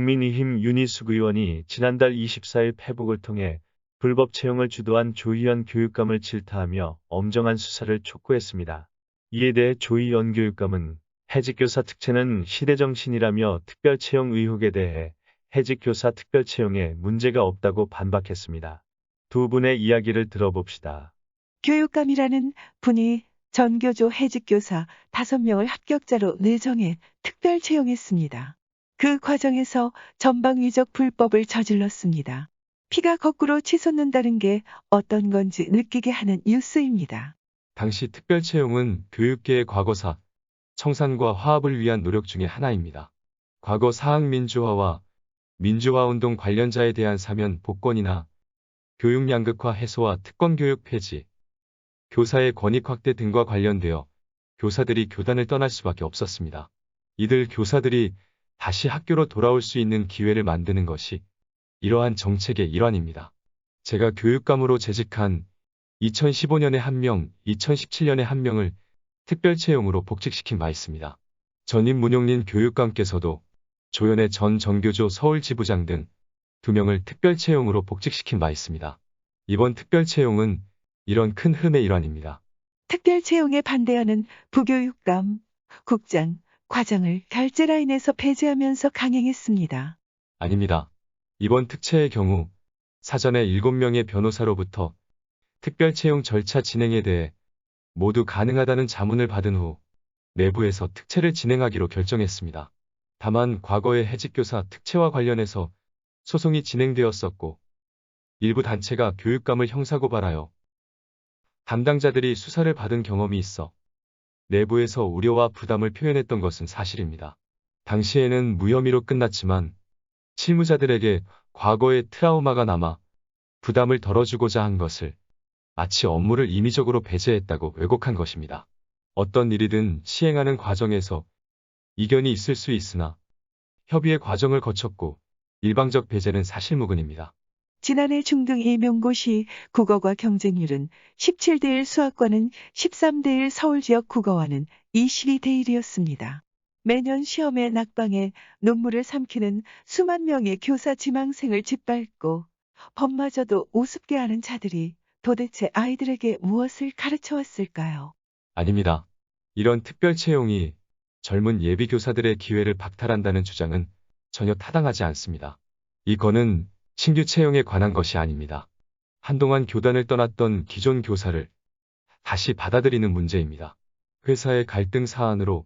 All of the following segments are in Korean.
국민의힘 윤희숙 의원이 지난달 24일 페북을 통해 불법 채용을 주도한 조희연 교육감을 질타하며 엄정한 수사를 촉구했습니다. 이에 대해 조희연 교육감은 해직교사 특채는 시대정신이라며 특별채용 의혹에 대해 해직교사 특별채용에 문제가 없다고 반박했습니다. 두 분의 이야기를 들어봅시다. 교육감이라는 분이 전교조 해직교사 5명을 합격자로 내정해 특별 채용했습니다. 그 과정에서 전방위적 불법을 저질렀습니다. 피가 거꾸로 치솟는다는 게 어떤 건지 느끼게 하는 뉴스입니다. 당시 특별 채용은 교육계의 과거사, 청산과 화합을 위한 노력 중의 하나입니다. 과거 사학 민주화와 민주화 운동 관련자에 대한 사면 복권이나 교육 양극화 해소와 특권 교육 폐지, 교사의 권익 확대 등과 관련되어 교사들이 교단을 떠날 수밖에 없었습니다. 이들 교사들이 다시 학교로 돌아올 수 있는 기회를 만드는 것이 이러한 정책의 일환입니다. 제가 교육감으로 재직한 2015년에 한 명, 2017년에 한 명을 특별 채용으로 복직시킨 바 있습니다. 전임 문용린 교육감께서도 조연의 전 정교조 서울 지부장 등 두 명을 특별 채용으로 복직시킨 바 있습니다. 이번 특별 채용은 이런 큰 흠의 일환입니다. 특별 채용에 반대하는 부교육감, 국장, 과장을 결제 라인에서 배제하면서 강행했습니다. 아닙니다. 이번 특채의 경우 사전에 7명의 변호사로부터 특별 채용 절차 진행에 대해 모두 가능하다는 자문을 받은 후 내부에서 특채를 진행하기로 결정했습니다. 다만 과거의 해직교사 특채와 관련해서 소송이 진행되었었고 일부 단체가 교육감을 형사고발하여 담당자들이 수사를 받은 경험이 있어 내부에서 우려와 부담을 표현했던 것은 사실입니다. 당시에는 무혐의로 끝났지만 실무자들에게 과거의 트라우마가 남아 부담을 덜어주고자 한 것을 마치 업무를 임의적으로 배제했다고 왜곡한 것입니다. 어떤 일이든 시행하는 과정에서 이견이 있을 수 있으나 협의의 과정을 거쳤고 일방적 배제는 사실무근입니다. 지난해 중등 임용고시 국어과 경쟁률은 17대1 수학과는 13대1 서울 지역 국어와는 22대1이었습니다. 매년 시험의 낙방에 눈물을 삼키는 수만 명의 교사 지망생을 짓밟고 법마저도 우습게 하는 자들이 도대체 아이들에게 무엇을 가르쳐 왔을까요? 아닙니다. 이런 특별 채용이 젊은 예비 교사들의 기회를 박탈한다는 주장은 전혀 타당하지 않습니다. 이거는 신규 채용에 관한 것이 아닙니다. 한동안 교단을 떠났던 기존 교사를 다시 받아들이는 문제입니다. 회사의 갈등 사안으로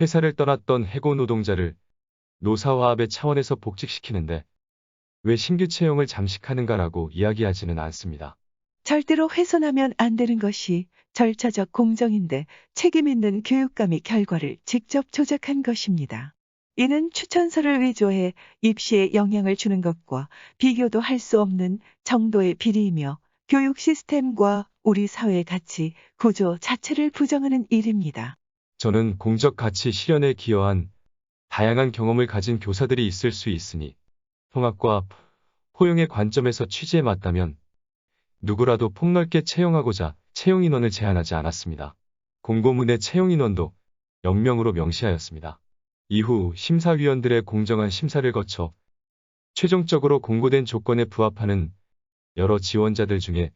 회사를 떠났던 해고 노동자를 노사화합의 차원에서 복직시키는데 왜 신규 채용을 잠식하는가라고 이야기하지는 않습니다. 절대로 훼손하면 안 되는 것이 절차적 공정인데 책임 있는 교육감이 결과를 직접 조작한 것입니다. 이는 추천서를 위조해 입시에 영향을 주는 것과 비교도 할 수 없는 정도의 비리이며 교육 시스템과 우리 사회의 가치, 구조 자체를 부정하는 일입니다. 저는 공적 가치 실현에 기여한 다양한 경험을 가진 교사들이 있을 수 있으니 통합과 포용의 관점에서 취지에 맞다면 누구라도 폭넓게 채용하고자 채용 인원을 제한하지 않았습니다. 공고문의 채용 인원도 영명으로 명시하였습니다. 이후 심사위원들의 공정한 심사를 거쳐 최종적으로 공고된 조건에 부합하는 여러 지원자들 중에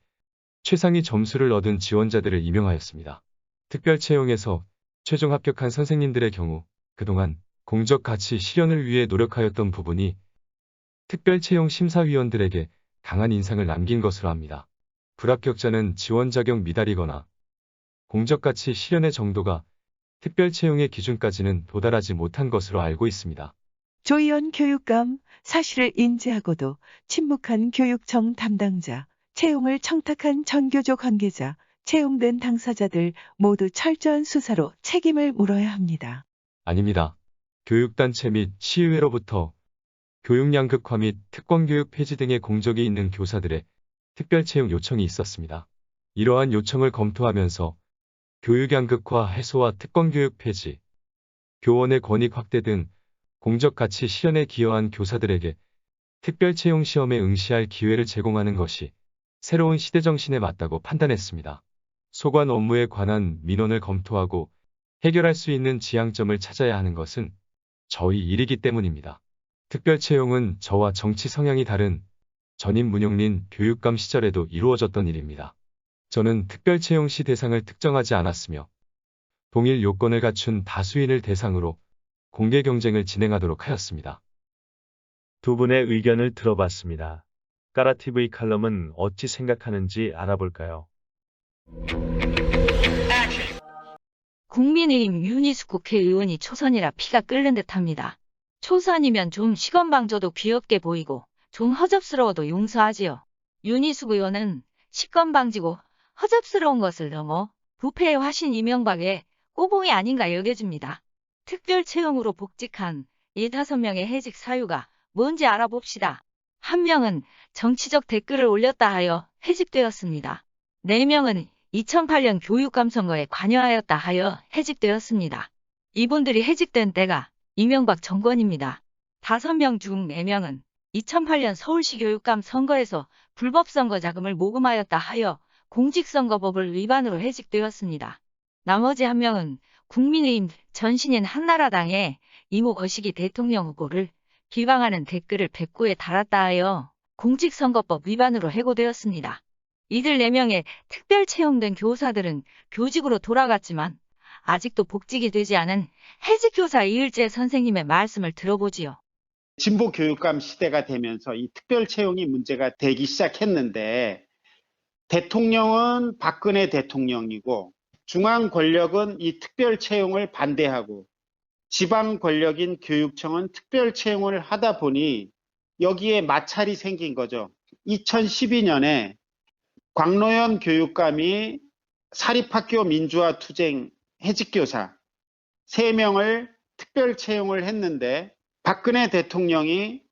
최상위 점수를 얻은 지원자들을 임명하였습니다. 특별 채용에서 최종 합격한 선생님들의 경우 그동안 공적 가치 실현을 위해 노력하였던 부분이 특별 채용 심사위원들에게 강한 인상을 남긴 것으로 합니다. 불합격자는 지원 자격 미달이거나 공적 가치 실현의 정도가 특별 채용의 기준까지는 도달하지 못한 것으로 알고 있습니다. 조희연 교육감 사실을 인지하고도 침묵한 교육청 담당자, 채용을 청탁한 전교조 관계자, 채용된 당사자들 모두 철저한 수사로 책임을 물어야 합니다. 아닙니다. 교육단체 및 시의회로부터 교육 양극화 및 특권교육 폐지 등의 공적이 있는 교사들의 특별 채용 요청이 있었습니다. 이러한 요청을 검토하면서 교육 양극화 해소와 특권교육 폐지, 교원의 권익 확대 등 공적 가치 실현에 기여한 교사들에게 특별 채용 시험에 응시할 기회를 제공하는 것이 새로운 시대 정신에 맞다고 판단했습니다. 소관 업무에 관한 민원을 검토하고 해결할 수 있는 지향점을 찾아야 하는 것은 저희 일이기 때문입니다. 특별 채용은 저와 정치 성향이 다른 전임 문용린 교육감 시절에도 이루어졌던 일입니다. 저는 특별 채용 시 대상을 특정하지 않았으며 동일 요건을 갖춘 다수인을 대상으로 공개 경쟁을 진행하도록 하였습니다. 두 분의 의견을 들어봤습니다. 까라TV 칼럼은 어찌 생각하는지 알아볼까요? 국민의힘 윤희숙 국회의원이 초선이라 피가 끓는 듯합니다. 초선이면 좀 시건방져도 귀엽게 보이고 좀 허접스러워도 용서하지요. 윤희숙 의원은 시건방지고 허접스러운 것을 넘어 부패의 화신 이명박의 꼬봉이 아닌가 여겨집니다. 특별 채용으로 복직한 15명의 해직 사유가 뭔지 알아봅시다. 한 명은 정치적 댓글을 올렸다 하여 해직되었습니다. 4명은 2008년 교육감 선거에 관여하였다 하여 해직되었습니다. 이분들이 해직된 때가 이명박 정권입니다. 5명 중 4명은 2008년 서울시 교육감 선거에서 불법 선거 자금을 모금하였다 하여 공직선거법을 위반으로 해직되었습니다. 나머지 한 명은 국민의힘 전신인 한나라당의 이모 거시기 대통령 후보를 비방하는 댓글을 백구에 달았다 하여 공직선거법 위반으로 해고되었습니다. 이들 4명의 특별 채용된 교사들은 교직으로 돌아갔지만 아직도 복직이 되지 않은 해직교사 이을재 선생님의 말씀을 들어보지요. 진보 교육감 시대가 되면서 이 특별 채용이 문제가 되기 시작했는데 대통령은 박근혜 대통령이고 중앙 권력은 이 특별 채용을 반대하고 지방 권력인 교육청은 특별 채용을 하다 보니 여기에 마찰이 생긴 거죠. 2012년에 광노현 교육감이 사립학교 민주화 투쟁 해직교사 3명을 특별 채용을 했는데 박근혜 대통령이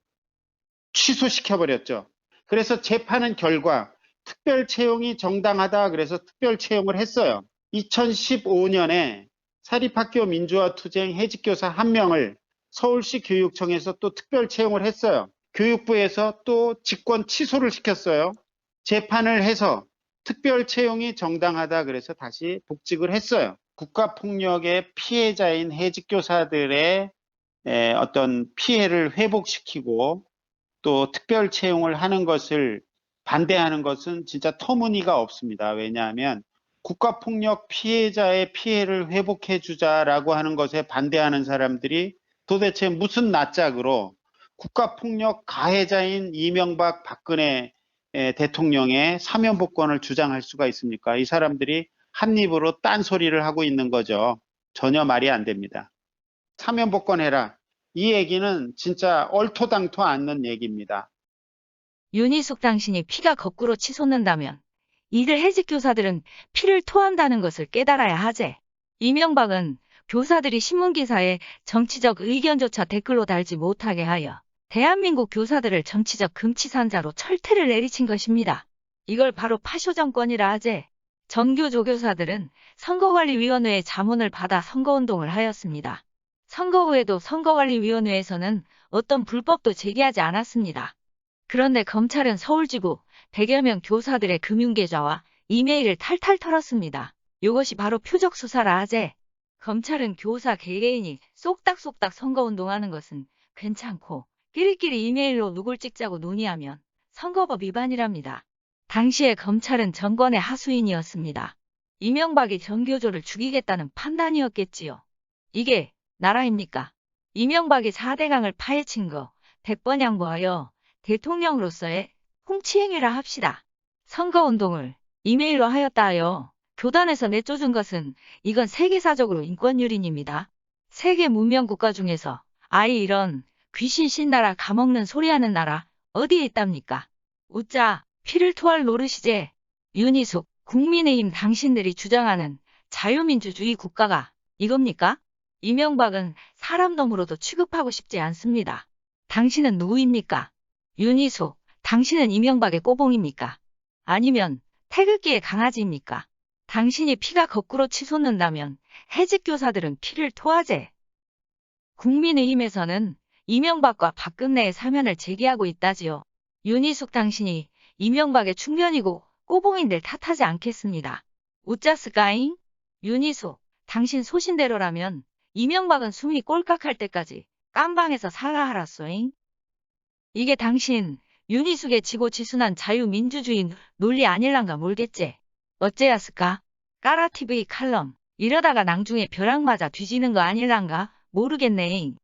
취소시켜버렸죠. 그래서 재판은 결과 특별 채용이 정당하다 그래서 특별 채용을 했어요. 2015년에 사립학교 민주화 투쟁 해직교사 한 명을 서울시 교육청에서 또 특별 채용을 했어요. 교육부에서 또 직권 취소를 시켰어요. 재판을 해서 특별 채용이 정당하다 그래서 다시 복직을 했어요. 국가폭력의 피해자인 해직교사들의 에, 어떤 피해를 회복시키고 또 특별 채용을 하는 것을 반대하는 것은 진짜 터무니가 없습니다. 왜냐하면 국가폭력 피해자의 피해를 회복해 주자라고 하는 것에 반대하는 사람들이 도대체 무슨 낯짝으로 국가폭력 가해자인 이명박 박근혜 에, 대통령의 사면복권을 주장할 수가 있습니까? 이 사람들이 한 입으로 딴소리를 하고 있는 거죠. 전혀 말이 안 됩니다. 사면복권 해라. 이 얘기는 진짜 얼토당토 않는 얘기입니다. 윤희숙 당신이 피가 거꾸로 치솟는다면 이들 해직 교사들은 피를 토한다는 것을 깨달아야 하제. 이명박은 교사들이 신문기사에 정치적 의견조차 댓글로 달지 못하게 하여 대한민국 교사들을 정치적 금치산자로 철퇴를 내리친 것입니다. 이걸 바로 파쇼 정권이라 하제. 전교 조교사들은 선거관리위원회의 자문을 받아 선거운동을 하였습니다. 선거 후에도 선거관리위원회에서는 어떤 불법도 제기하지 않았습니다. 그런데 검찰은 서울지구 100여 명 교사들의 금융계좌와 이메일을 탈탈 털었습니다. 이것이 바로 표적 수사라 하제. 검찰은 교사 개개인이 쏙닥쏙닥 선거운동하는 것은 괜찮고 끼리끼리 이메일로 누굴 찍자고 논의하면 선거법 위반이랍니다. 당시에 검찰은 정권의 하수인이었습니다. 이명박이 전교조를 죽이겠다는 판단이었겠지요. 이게 나라입니까? 이명박이 4대강을 파헤친 거 100번 양보하여 대통령으로서의 홍치행위라 합시다. 선거운동을 이메일로 하였다 하여 교단에서 내쫓은 것은 이건 세계사적으로 인권유린입니다. 세계 문명 국가 중에서 아이 이런 귀신 신나라 가먹는 소리하는 나라 어디에 있답니까? 웃자 피를 토할 노릇이제. 윤희숙 국민의힘 당신들이 주장하는 자유민주주의 국가가 이겁니까? 이명박은 사람 놈으로도 취급하고 싶지 않습니다. 당신은 누구입니까? 윤희숙, 당신은 이명박의 꼬봉입니까? 아니면 태극기의 강아지입니까? 당신이 피가 거꾸로 치솟는다면 해직 교사들은 피를 토하제. 국민의힘에서는 이명박과 박근혜의 사면을 제기하고 있다지요. 윤희숙 당신이 이명박의 충견이고 꼬봉인들 탓하지 않겠습니다. 웃자스까잉? 윤희숙, 당신 소신대로라면 이명박은 숨이 꼴깍할 때까지 깜방에서 사과하라쏘잉. 이게 당신 윤희숙의 지고 지순한 자유민주주의 논리 아닐란가 몰겠제. 어째였을까? 까라TV 칼럼. 이러다가 낭중에 벼락 맞아 뒤지는 거 아닐란가? 모르겠네.